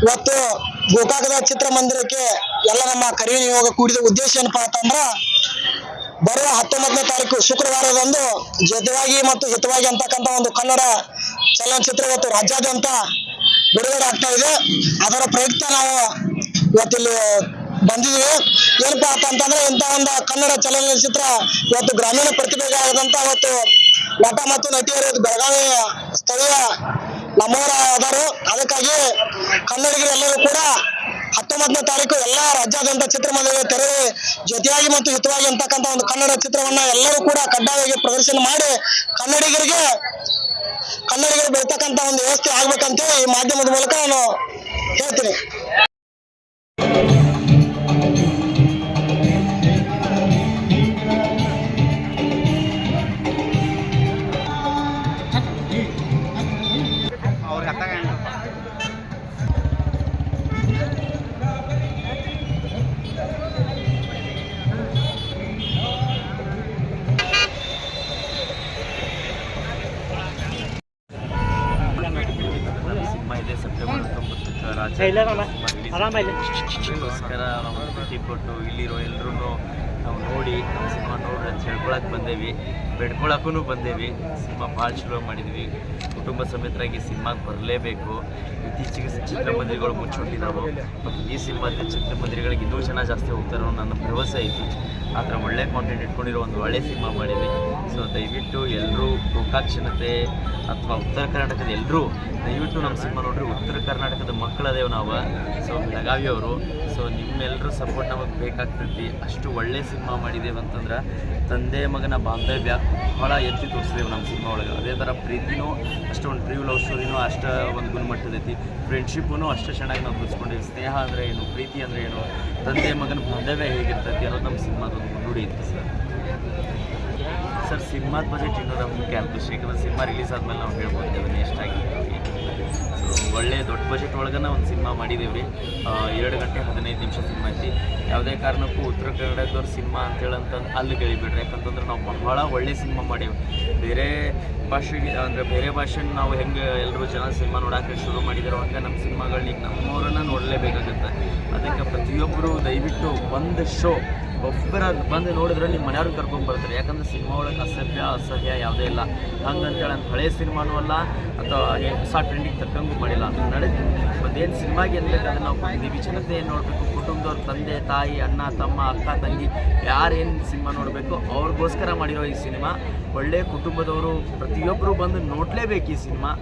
ಇವತ್ತು ಗೋಕಾಕದ ಚಿತ್ರಮಂದಿರಕ್ಕೆ ಎಲ್ಲ ನಮ್ಮ ಕರಿವಿ ನಿಯೋಗ ಕೂಡಿದ ಉದ್ದೇಶ ಏನಪ್ಪಾ ಅಂತಂದ್ರ, ಬರುವ ಹತ್ತೊಂಬತ್ತನೇ ತಾರೀಕು ಶುಕ್ರವಾರದಂದು ಜೊತೆವಾಗಿ ಮತ್ತು ಹಿತವಾಗಿ ಅಂತಕ್ಕಂಥ ಒಂದು ಕನ್ನಡ ಚಲನಚಿತ್ರ ಇವತ್ತು ರಾಜ್ಯಾದ್ಯಂತ ಬಿಡುಗಡೆ ಆಗ್ತಾ ಇದೆ. ಅದರ ಪ್ರಯುಕ್ತ ನಾವು ಇವತ್ತಿಲ್ಲಿ ಬಂದಿದ್ದೀವಿ ಏನಪ್ಪಾ ಅಂತಂದ್ರೆ ಇಂಥ ಒಂದು ಕನ್ನಡ ಚಲನಚಿತ್ರ ಇವತ್ತು ಗ್ರಾಮೀಣ ಪ್ರತಿಭೆಗಳಾದಂತ ಇವತ್ತು ನಟ ಮತ್ತು ನಟಿಯರು ಬೆಳಗಾವಿ ಸ್ಥಳೀಯ ನಮ್ಮವರ ಆದರು ಅದಕ್ಕಾಗಿ ಕನ್ನಡಿಗರೆಲ್ಲರೂ ಕೂಡ ಹತ್ತೊಂಬತ್ತನೇ ತಾರೀಕು ಎಲ್ಲಾ ರಾಜ್ಯಾದ್ಯಂತ ಚಿತ್ರಮಂದಿರ ತೆರಳಿ ಜೊತೆಯಾಗಿ ಮತ್ತು ಹಿತವಾಗಿ ಅಂತಕ್ಕಂಥ ಒಂದು ಕನ್ನಡ ಚಿತ್ರವನ್ನ ಎಲ್ಲರೂ ಕೂಡ ಕಡ್ಡಾಯವಾಗಿ ಪ್ರದರ್ಶನ ಮಾಡಿ ಕನ್ನಡಿಗರಿಗೆ, ಕನ್ನಡಿಗರು ಬೆಳೀತಕ್ಕಂಥ ಒಂದು ವ್ಯವಸ್ಥೆ ಆಗ್ಬೇಕಂತ ಈ ಮಾಧ್ಯಮದ ಮೂಲಕ ನಾನು ಹೇಳ್ತೀನಿ. ಅದಕ್ಕೋಸ್ಕರ ಕೊಟ್ಟು ಇಲ್ಲಿರೋ ಎಲ್ಲರೂ ನಾವು ನೋಡಿ ನಮ್ಮ ಸಿನಿಮಾ ನೋಡ್ರಿ ಅಂತ ಹೇಳ್ಕೊಳಕ್ಕೆ ಬಂದೇವಿ ಬೆಡ್ಕೊಳಕ್ಕೂ ಬಂದೇವಿ ಸಿನಿಮಾ ಭಾಳ ಚಲೋ ಮಾಡಿದ್ವಿ ಕುಟುಂಬ ಸಮೇತರಾಗಿ ಸಿನಿಮಾಗೆ ಬರಲೇಬೇಕು ಇತ್ತೀಚೆಗೆ ಚಿತ್ರಮಂದಿರಗಳು ಮುಚ್ಚೊಟ್ಟಿದ್ದಾವೆ ಈ ಸಿನಿಮಾದ ಚಿತ್ರಮಂದಿರಗಳಿಗೆ ಇನ್ನೂ ಜನ ಜಾಸ್ತಿ ಹೋಗ್ತಾರೋ ನನ್ನ ಭರವಸೆ ಐತಿ ಆ ಥರ ಒಳ್ಳೆ ಕಾಂಟೆಂಟ್ ಇಟ್ಕೊಂಡಿರೋ ಒಂದು ಒಳ್ಳೆ ಸಿನಿಮಾ ಮಾಡಿದ್ವಿ. ಸೊ ದಯವಿಟ್ಟು ಎಲ್ಲರೂ ಗೋಕಾಕ್ ಜನತೆ ಅಥವಾ ಉತ್ತರ ಕರ್ನಾಟಕದ ಎಲ್ಲರೂ ದಯವಿಟ್ಟು ನಮ್ಮ ಸಿನಿಮಾ ನೋಡ್ರಿ. ಉತ್ತರ ಕರ್ನಾಟಕದ ಮಕ್ಕಳದೇವು ನಾವು. ಸೊ ಬೆಳಗಾವಿಯವರು ಸೊ ನಿಮ್ಮೆಲ್ಲರೂ ಸಪೋರ್ಟ್ ನಮಗೆ ಬೇಕಾಗ್ತೈತಿ. ಅಷ್ಟು ಒಳ್ಳೆ ಸಿನಿಮಾ ಮಾಡಿದ್ದೇವೆ ಅಂತಂದ್ರೆ ತಂದೆ ಮಗನ ಬಾಂಧವ್ಯ ಭಾಳ ಎತ್ತಿ ತೋರಿಸಿದೆವು ನಮ್ಮ ಸಿನಿಮಾ ಒಳಗೆ. ಅದೇ ಥರ ಪ್ರೀತಿನೂ ಅಷ್ಟು ಒಂದು ಲವ್ ಸ್ಟೋರಿನೂ ಅಷ್ಟು ಒಂದು ಗುಣಮಟ್ಟದೈತಿ. ಫ್ರೆಂಡ್ಶಿಪ್ಪೂ ಅಷ್ಟು ಚೆನ್ನಾಗಿ ನಾವು ತೋರಿಸ್ಕೊಂಡಿವಿ. ಸ್ನೇಹ ಅಂದರೆ ಏನು, ಪ್ರೀತಿ ಅಂದರೆ ಏನು, ತಂದೆ ಮಗನ ಬಾಂಧವ್ಯ ಹೇಗಿರ್ತೈತಿ ಅನ್ನೋದು ನಮ್ಮ ಸಿನಿಮಾದ ಇತ್ತು ಸರ್ ಸರ್, ಸಿನಿಮಾದ ಬಜೆಟ್ ಇನ್ನೂ ನಮ್ಮ ಕ್ಯಾಂಪಸ್ ಯಾಕಂದ್ರೆ ಸಿನಿಮಾ ರಿಲೀಸ್ ಆದಮೇಲೆ ನಾವು ಹೇಳ್ಬೋದು ಅದನ್ನ ಎಷ್ಟಾಗಿದೆ ಸೊ ಒಳ್ಳೆ ದೊಡ್ಡ ಬಜೆಟ್ ಒಳಗನ ಒಂದು ಸಿನಿಮಾ ರೀ ಎರಡು ಗಂಟೆ ಹದಿನೈದು ನಿಮಿಷ ಸಿನಿಮಾ ಐತಿ. ಯಾವುದೇ ಕಾರಣಕ್ಕೂ ಉತ್ತರ ಕನ್ನಡದವ್ರ ಸಿನಿಮಾ ಅಂತೇಳಿ ಅಂತಂದು ಅಲ್ಲಿ ಕೇಳಿಬಿಡ್ರಿ ಯಾಕಂತಂದ್ರೆ ನಾವು ಬಹಳ ಒಳ್ಳೆ ಸಿನಿಮಾ ಮಾಡೀವಿ ಬೇರೆ ಭಾಷೆಗೆ, ಅಂದರೆ ಬೇರೆ ಭಾಷೆನ ನಾವು ಹೆಂಗೆ ಎಲ್ಲರೂ ಜನ ಸಿನಿಮಾ ನೋಡೋಕೆ ಶುರು ಮಾಡಿದಾರೋ ಹಂಗೆ ನಮ್ಮ ಸಿನಿಮಾಗಳನ್ನ ಈಗ ನಮ್ಮವ್ರನ್ನ ನೋಡಲೇಬೇಕಾಗುತ್ತೆ. ಅದಕ್ಕೆ ಪ್ರತಿಯೊಬ್ಬರು ದಯವಿಟ್ಟು ಒಂದು ಶೋ ಒಬ್ಬರ ಬಂದು ನೋಡಿದ್ರೆ ನಿಮ್ಮ ಮನೆಯವ್ರು ಕರ್ಕೊಂಡು ಬರ್ತಾರೆ. ಯಾಕಂದ್ರೆ ಸಿನಿಮಾ ಒಳಗೆ ಅಸಭ್ಯ, ಅಸಹ್ಯ ಯಾವುದೇ ಇಲ್ಲ. ಹಂಗಂತೇಳಿ ಅಂತ ಹಳೆ ಸಿನಿಮಾನೂ ಅಲ್ಲ, ಅಥವಾ ಹೊಸ ಟ್ರೆಂಡಿಗೆ ತಕ್ಕಂಗೂ ಮಾಡಿಲ್ಲ. ನಡೆದು ಒಂದೇನು ಸಿನಿಮಾಗೆ ಏನು ನಾವು ಬಂದೀವಿ ಜನತೆ ಏನು ನೋಡಬೇಕು? ಕುಟುಂಬದವ್ರ ತಂದೆ, ತಾಯಿ, ಅಣ್ಣ, ತಮ್ಮ, ಅಕ್ಕ, ತಂಗಿ ಯಾರೇನು ಸಿನಿಮಾ ನೋಡಬೇಕು? ಅವ್ರಿಗೋಸ್ಕರ ಮಾಡಿರೋ ಈ ಸಿನಿಮಾ. ಒಳ್ಳೆ ಕುಟುಂಬದವರು ಪ್ರತಿಯೊಬ್ಬರು ಬಂದು ನೋಡಲೇಬೇಕು ಈ ಸಿನಿಮಾ.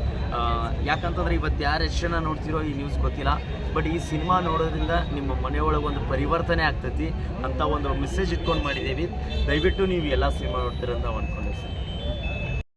ಯಾಕಂತಂದ್ರೆ ಇವತ್ತು ಯಾರು ಎಷ್ಟು ನೋಡ್ತಿರೋ ಈ ನ್ಯೂಸ್ ಗೊತ್ತಿಲ್ಲ ಬಟ್ ಈ ಸಿನಿಮಾ ನೋಡೋದ್ರಿಂದ ನಿಮ್ಮ ಮನೆಯೊಳಗೆ ಒಂದು ಪರಿವರ್ತನೆ ಆಗ್ತೈತಿ ಅಂತ ಒಂದು ಮೆಸೇಜ್ ಇಟ್ಕೊಂಡು ಮಾಡಿದ್ದೀವಿ. ದಯವಿಟ್ಟು ನೀವು ಎಲ್ಲ ಸಿನಿಮಾ ನೋಡ್ತೀರಂತ ಅಂದ್ಕೊಂಡೆ ಸರ್